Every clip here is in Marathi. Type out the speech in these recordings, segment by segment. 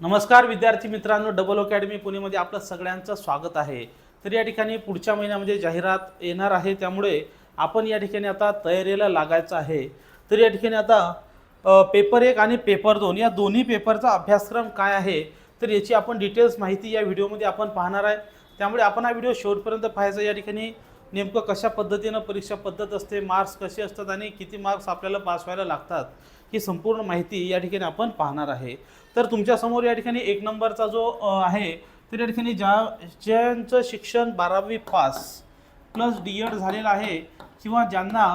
नमस्कार विद्यार्थी मित्रांनो डबल अकॅडमी पुणेमध्ये आपलं सगळ्यांचं स्वागत आहे. तर या ठिकाणी पुढच्या महिन्यामध्ये म्हणजे जाहिरात येणार आहे त्यामुळे आपण या ठिकाणी आता तयारीला लागायचं आहे. तर या ठिकाणी आता पेपर एक आणि पेपर दोन या दोन्ही पेपरचा अभ्यासक्रम काय आहे तर याची आपण डिटेल्स माहिती या व्हिडिओमध्ये आपण पाहणार आहे. त्यामुळे आपण हा व्हिडिओ शेवटपर्यंत पाहायचा या ठिकाणी नेमकं कशा पद्धतीनं परीक्षा पद्धत असते मार्क्स कसे असतात आणि किती मार्क्स आपल्याला पास व्हायला लागतात ही संपूर्ण माहिती या ठिकाणी आपण पाहणार आहे. तर तुमच्यासमोर या ठिकाणी एक नंबरचा जो आहे तर या ठिकाणी ज्या ज्यांचं शिक्षण बारावी पास प्लस डी एड झालेलं आहे किंवा ज्यांना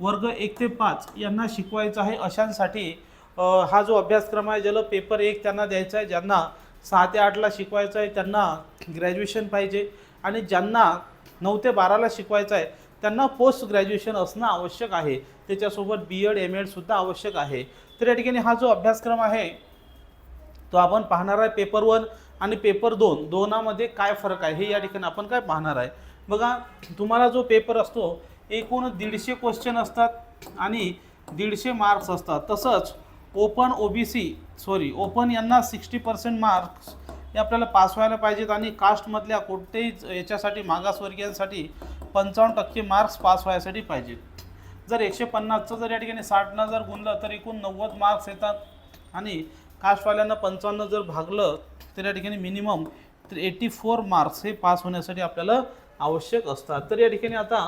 वर्ग एक ते पाच यांना शिकवायचं आहे अशांसाठी हा जो अभ्यासक्रम आहे ज्याला पेपर एक त्यांना द्यायचा आहे ज्यांना सहा ते आठला शिकवायचं आहे त्यांना ग्रॅज्युएशन पाहिजे. आणि ज्यांना नऊ ते बाराला शिकवायचं आहे त्यांना पोस्ट ग्रॅज्युएशन असणं आवश्यक आहे. त्याच्यासोबत बी एड एम एडसुद्धा आवश्यक आहे. तर या ठिकाणी हा जो अभ्यासक्रम आहे तो आपण पाहणार आहे पेपर वन आणि पेपर दोन. दोनामध्ये काय फरक आहे? हे या ठिकाणी आपण काय पाहणार आहे? बघा तुम्हाला जो पेपर असतो एकूण दीडशे क्वेश्चन असतात आणि दीडशे मार्क्स असतात. तसंच open O B C sorry open यांना सिक्स्टी पर्सेंट मार्क्स हे आपल्याला पास व्हायला पाहिजेत आणि कास्टमधल्या कोणत्याही याच्यासाठी मागासवर्गीयांसाठी पंचावन्न टक्के मार्क्स पास व्हायसाठी पाहिजेत. जर एकशे पन्नासचं जर या ठिकाणी साठनं जर गुणलं तर एकूण नव्वद मार्क्स येतात आणि कास्टवाल्यांना पंचावन्न जर भागलं तर या ठिकाणी मिनिमम तर एटी फोर मार्क्स हे पास होण्यासाठी आपल्याला आवश्यक असतात. तर या ठिकाणी आता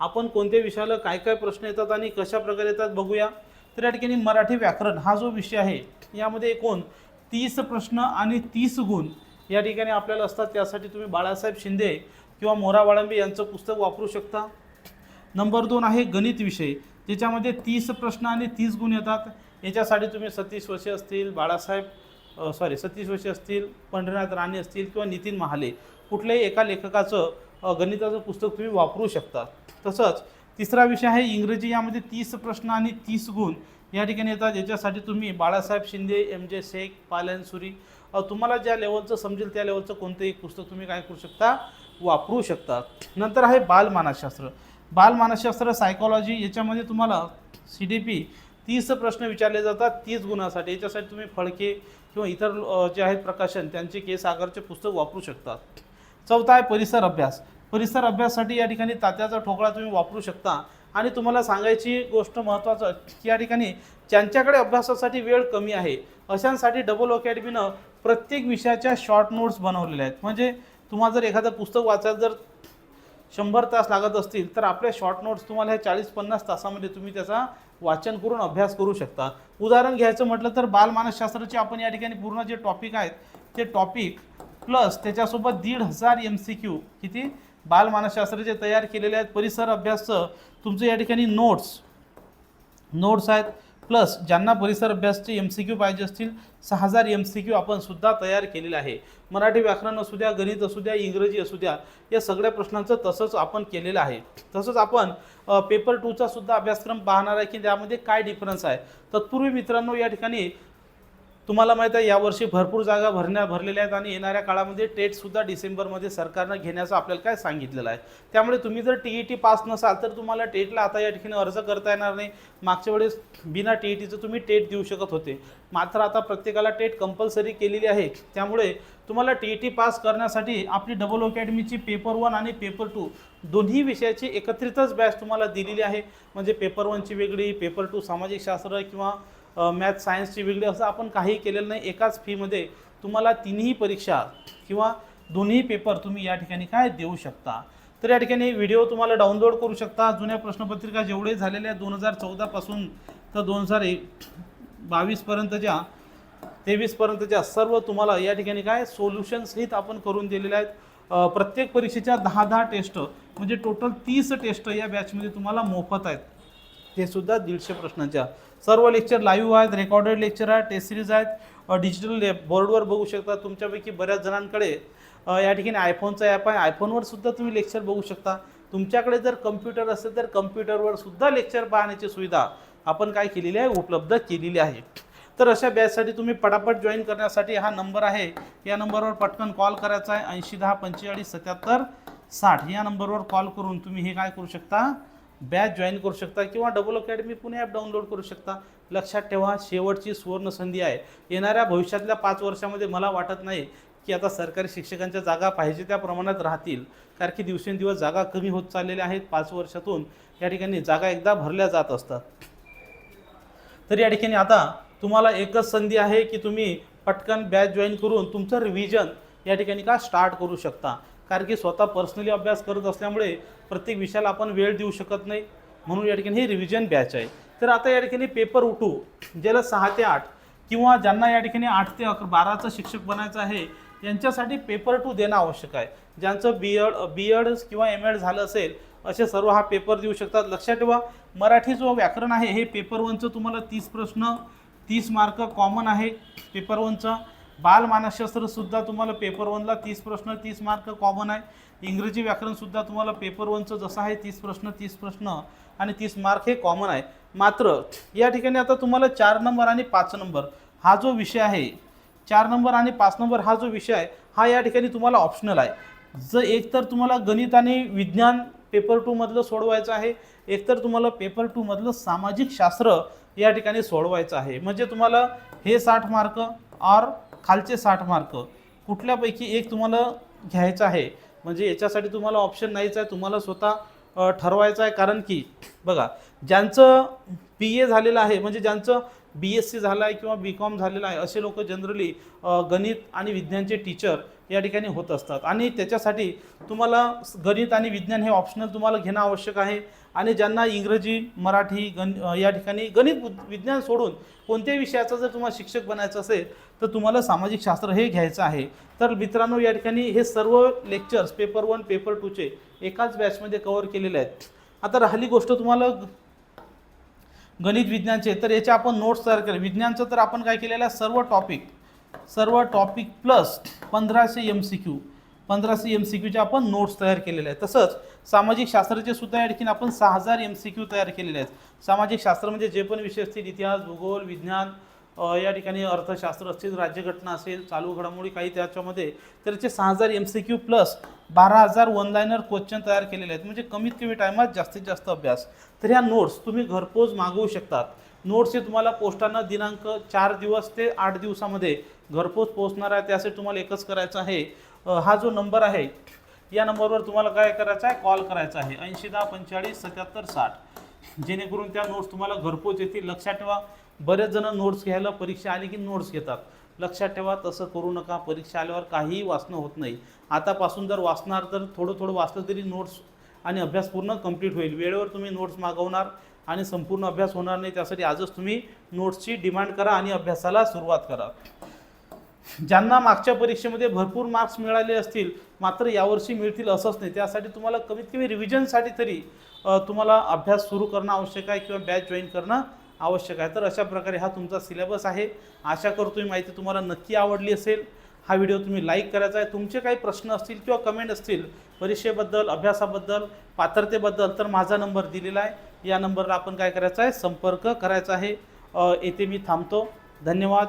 आपण कोणत्या विषयाला काय काय प्रश्न येतात आणि कशा प्रकारे येतात बघूया. तर या ठिकाणी मराठी व्याकरण हा जो विषय आहे यामध्ये एकूण तीस प्रश्न आणि तीस गुण या ठिकाणी आपल्याला असतात. त्यासाठी तुम्ही बाळासाहेब शिंदे किंवा मोरा वाळंबे यांचं पुस्तक वापरू शकता. नंबर दोन आहे गणित विषय. ज्याच्यामध्ये तीस प्रश्न आणि तीस गुण येतात. याच्यासाठी तुम्ही सतीश वशे असतील बाळासाहेब सॉरी सतीश वशे असतील पंढरीनाथ राणे असतील किंवा नितीन महाले कुठल्याही एका लेखकाचं गणिताचं पुस्तक तुम्ही वापरू शकता. तसंच तिसरा विषय आहे इंग्रजी यामध्ये तीस प्रश्न आणि तीस गुण या ठिकाणी येतात. याच्यासाठी तुम्ही बाळासाहेब शिंदे एम जे शेख पालन सुरी तुम्हाला ज्या लेवलचं समजेल त्या लेवलचं कोणतंही पुस्तक तुम्ही काय करू शकता वापरू शकता. नंतर आहे बालमानसशास्त्र. बालमानसशास्त्र सायकॉलॉजी याच्यामध्ये तुम्हाला सी डी पी तीस प्रश्न विचारले जातात तीस गुणासाठी. याच्यासाठी तुम्ही फडके किंवा इतर जे आहेत प्रकाशन त्यांचे केस सागरचे पुस्तक वापरू शकता चौथा आहे परिसर अभ्यास. परिसर अभ्यासासाठी या ठिकाणी तात्याचा ठोकळा तुम्ही वापरू शकता. आणि तुम्हाला सांगायची गोष्ट महत्त्वाचं की या ठिकाणी ज्यांच्याकडे अभ्यासासाठी वेळ कमी आहे अशांसाठी डबल अकॅडमीनं प्रत्येक विषयाच्या शॉर्ट नोट्स बनवलेल्या आहेत. म्हणजे तुम्हाला जर एखादं पुस्तक वाचायचं जर शंभर तास लागत असतील तर आपल्या शॉर्ट नोट्स तुम्हाला ह्या चाळीस पन्नास तासामध्ये तुम्ही त्याचा वाचन करून अभ्यास करू शकता. उदाहरण घ्यायचं म्हटलं तर बालमानसशास्त्राचे आपण या ठिकाणी पूर्ण जे टॉपिक आहेत ते टॉपिक प्लस त्याच्यासोबत दीड हजार एम सी क्यू किती? बालमानसशास्त्राचे तयार केलेले आहेत परिसर अभ्यासचं. तुमचं या ठिकाणी नोट्स नोट्स आहेत. प्लस ज्यांना परिसर अभ्यासचे एम सी क्यू पाहिजे असतील सहा हजार एम सी क्यू आपण सुद्धा तयार केलेलं आहे. मराठी व्याकरण असू द्या गणित असू द्या इंग्रजी असू द्या या सगळ्या प्रश्नांचं तसंच आपण केलेलं आहे. तसंच आपण पेपर टूचा सुद्धा अभ्यासक्रम पाहणार आहे की त्यामध्ये काय डिफरन्स आहे. तत्पूर्वी मित्रांनो या ठिकाणी तुम्हाला माहीत आहे यावर्षी भरपूर जागा भरण्या भरलेल्या आहेत आणि येणाऱ्या काळामध्ये टेटसुद्धा डिसेंबरमध्ये सरकारनं घेण्याचं आपल्याला काय सांगितलेलं आहे. त्यामुळे तुम्ही जर टी ई टी पास नसाल तर तुम्हाला टेटला आता या ठिकाणी अर्ज करता येणार नाही. मागच्या वेळेस बिना टी ई टीचं तुम्ही टेट देऊ शकत होते. मात्र आता प्रत्येकाला टेट कंपल्सरी केलेली आहे. त्यामुळे तुम्हाला टी ई टी पास करण्यासाठी आपली डबल अकॅडमीची पेपर वन आणि पेपर टू दोन्ही विषयाची एकत्रितच बॅच तुम्हाला दिलेली आहे. म्हणजे पेपर वनची वेगळी पेपर टू सामाजिक शास्त्र किंवा मॅथ सायन्सची वेगळी असं आपण काही केलेलं नाही. एकाच फीमध्ये तुम्हाला तिन्ही परीक्षा किंवा दोन्ही पेपर तुम्ही या ठिकाणी काय देऊ शकता? तर या ठिकाणी व्हिडिओ तुम्हाला डाउनलोड करू शकता. जुन्या प्रश्नपत्रिका जेवढे झालेले आहेत दोन हजार चौदापासून तर दोन हजार एक बावीसपर्यंतच्या तेवीसपर्यंतच्या सर्व तुम्हाला या ठिकाणी काय सोल्युशन्सहित आपण करून दिलेल्या आहेत. प्रत्येक परीक्षेच्या दहा दहा टेस्ट म्हणजे टोटल तीस टेस्ट या बॅचमध्ये तुम्हाला मोफत आहेत. ते सुद्धा दीडशे प्रश्नांच्या. सर्व लेक्चर लाईव्ह आहेत रेकॉर्डेड लेक्चर आहेत टेस्ट सिरीज आहेत. डिजिटल बोर्डवर बघू शकता तुमच्यापैकी बऱ्याच जणांकडे या ठिकाणी आयफोनचा ॲप आहे. आयफोनवर सुद्धा तुम्ही लेक्चर बघू शकता. तुमच्याकडे जर कम्प्युटर असेल तर कम्प्युटरवर सुद्धा लेक्चर पाहण्याची सुविधा आपण काय केलेली आहे उपलब्ध केलेली आहे. तर अशा बॅचसाठी तुम्ही पटापट जॉईन करण्यासाठी हा नंबर आहे. या नंबरवर पटकन कॉल करायचा आहे. ऐंशी दहा पंचेचाळीस सत्याहत्तर साठ या नंबरवर कॉल करून तुम्ही हे काय करू शकता? बॅच जॉईन करू शकता किंवा double academy Pune app download करू शकता. लक्षात ठेवा शेवटची सुवर्ण संधी आहे. येणाऱ्या भविष्यातल्या पाच वर्षामध्ये मला वाटत नाही की आता सरकारी शिक्षकांच्या जागा पाहिजे त्या प्रमाणात राहतील. कारण की दिवसेंदिवस जागा कमी होत चाललेल्या आहेत. पाच वर्षातून या ठिकाणी जागा एकदा भरल्या जात असतात. तर या ठिकाणी आता तुम्हाला एकच संधी आहे की तुम्ही पटकन बॅच जॉईन करून तुमचं रिव्हिजन या ठिकाणी का स्टार्ट करू शकता. कारण की स्वतः पर्सनली अभ्यास करत असल्यामुळे प्रत्येक विषयाला आपण वेळ देऊ शकत नाही. म्हणून या ठिकाणी हे रिव्हिजन बॅच आहे. तर आता या ठिकाणी पेपर उठू ज्याला सहा ते आठ किंवा ज्यांना या ठिकाणी आठ ते अकरा बाराचं शिक्षक बनायचं आहे यांच्यासाठी पेपर टू देणं आवश्यक आहे. ज्यांचं बी एड बी एड किंवा एम एड झालं असेल असे सर्व हा पेपर देऊ शकतात. लक्षात ठेवा मराठी जो व्याकरण आहे हे पेपर वनचं तुम्हाला तीस प्रश्न तीस मार्क कॉमन आहे. पेपर वनचं बाल मानसशास्त्रसुद्धा तुम्हाला पेपर वनला तीस प्रश्न तीस मार्क कॉमन आहे. इंग्रजी व्याकरणसुद्धा तुम्हाला पेपर वनचं जसं आहे तीस प्रश्न तीस प्रश्न आणि तीस मार्क हे कॉमन आहे. मात्र या ठिकाणी आता तुम्हाला चार नंबर आणि पाच नंबर हा जो विषय आहे चार नंबर आणि पाच नंबर हा जो विषय आहे हा या ठिकाणी तुम्हाला ऑप्शनल आहे. जर एक तर तुम्हाला गणित आणि विज्ञान पेपर टूमधलं सोडवायचं आहे एकतर तुम्हाला पेपर टूमधलं सामाजिक शास्त्र या ठिकाणी सोडवायचं आहे. म्हणजे तुम्हाला हे साठ मार्क और खालचे साठ मार्क कुठल्यापैकी एक तुम्हाला घ्यायचं आहे? म्हणजे याच्यासाठी तुम्हाला ऑप्शन नाहीच आहे. तुम्हाला स्वतः ठरवायचं आहे. कारण की बघा ज्यांचं बी ए झालेलं आहे म्हणजे ज्यांचं बी एस सी झालं आहे किंवा बी कॉम झालेलं आहे असे लोक जनरली गणित आणि विज्ञानचे टीचर या ठिकाणी होत असतात. आणि त्याच्यासाठी तुम्हाला गणित आणि विज्ञान हे ऑप्शनल तुम्हाला घेणं आवश्यक आहे. आणि ज्यांना इंग्रजी मराठी गण या ठिकाणी गणित विज्ञान सोडून कोणत्याही विषयाचा जर तुम्हाला शिक्षक बनायचं असेल तर तुम्हाला सामाजिक शास्त्र हे घ्यायचं आहे. तर मित्रांनो या ठिकाणी हे सर्व लेक्चर्स पेपर वन पेपर टूचे एकाच बॅचमध्ये कव्हर केलेले आहेत. आता राहिली गोष्ट तुम्हाला ग- गणित विज्ञानचे तर याचे आपण नोट्स तयार केले. विज्ञानचं तर आपण काय केलेलं आहे? सर्व टॉपिक सर्व टॉपिक प्लस पंधराशे एम सी क्यू पंधराशे एम सी क्यूचे आपण नोट्स तयार केलेले आहेत. तसंच सामाजिक शास्त्राचे सुद्धा या आपण सहा हजार एम सी क्यू तयार केलेले आहेत. सामाजिक शास्त्र म्हणजे जे पण विषय असतील इतिहास भूगोल विज्ञान या ठिकाणी अर्थशास्त्र असतील राज्यघटना असेल चालू घडामोडी काही त्याच्यामध्ये तर ते सहा हजार एम सी क्यू प्लस बारा हजार वन लाईनर क्वेश्चन तयार केलेले आहेत. म्हणजे कमीत कमी टायमात जास्तीत जास्त अभ्यास. तर ह्या नोट्स तुम्ही घरपोच मागवू शकतात. नोट्स हे तुम्हाला पोस्टानं दिनांक चार दिवस ते आठ दिवसामध्ये घरपोच पोहोचणार आहे. त्यासाठी तुम्हाला एकच करायचं आहे. हा जो नंबर आहे या नंबरवर तुम्हाला काय करायचं आहे? कॉल करायचा आहे. ऐंशी दहा पंचेचाळीस सत्याहत्तर साठ. जेणेकरून त्या नोट्स तुम्हाला घरपोच येतील. लक्षात ठेवा बरेच जण नोट्स घ्यायला परीक्षा आली की नोट्स घेतात. लक्षात ठेवा तसं करू नका. परीक्षा आल्यावर काहीही वाचणं होत नाही. आतापासून जर वाचणार तर थोडं थोडं वाचलं तरी नोट्स आणि अभ्यास पूर्ण कंप्लीट होईल. वेळेवर तुम्ही नोट्स मागवणार आणि संपूर्ण अभ्यास होणार नाही त्यासाठी आजच तुम्ही नोट्सची डिमांड करा आणि अभ्यासाला सुरुवात करा. ज्यांना मागच्या परीक्षेमध्ये भरपूर मार्क्स मिळाले असतील मात्र यावर्षी मिळतील असंच नाही. त्यासाठी तुम्हाला कमीत कमी रिव्हिजनसाठी तरी तुम्हाला अभ्यास सुरू करणं आवश्यक आहे किंवा बॅच जॉईन करणं आवश्यक आहे. तर अशा प्रकारे हा तुमचा सिलेबस आहे. आशा करतो ही माहिती तुम्हाला नक्की आवडली असेल. हा व्हिडिओ तुम्ही लाईक करायचा आहे. तुमचे काही प्रश्न असतील किंवा कमेंट असतील परीक्षेबद्दल अभ्यासाबद्दल पात्रतेबद्दल तर माझा नंबर दिलेला आहे. या नंबरला आपण काय करायचं आहे? संपर्क करायचा आहे. येथे मी थांबतो. धन्यवाद.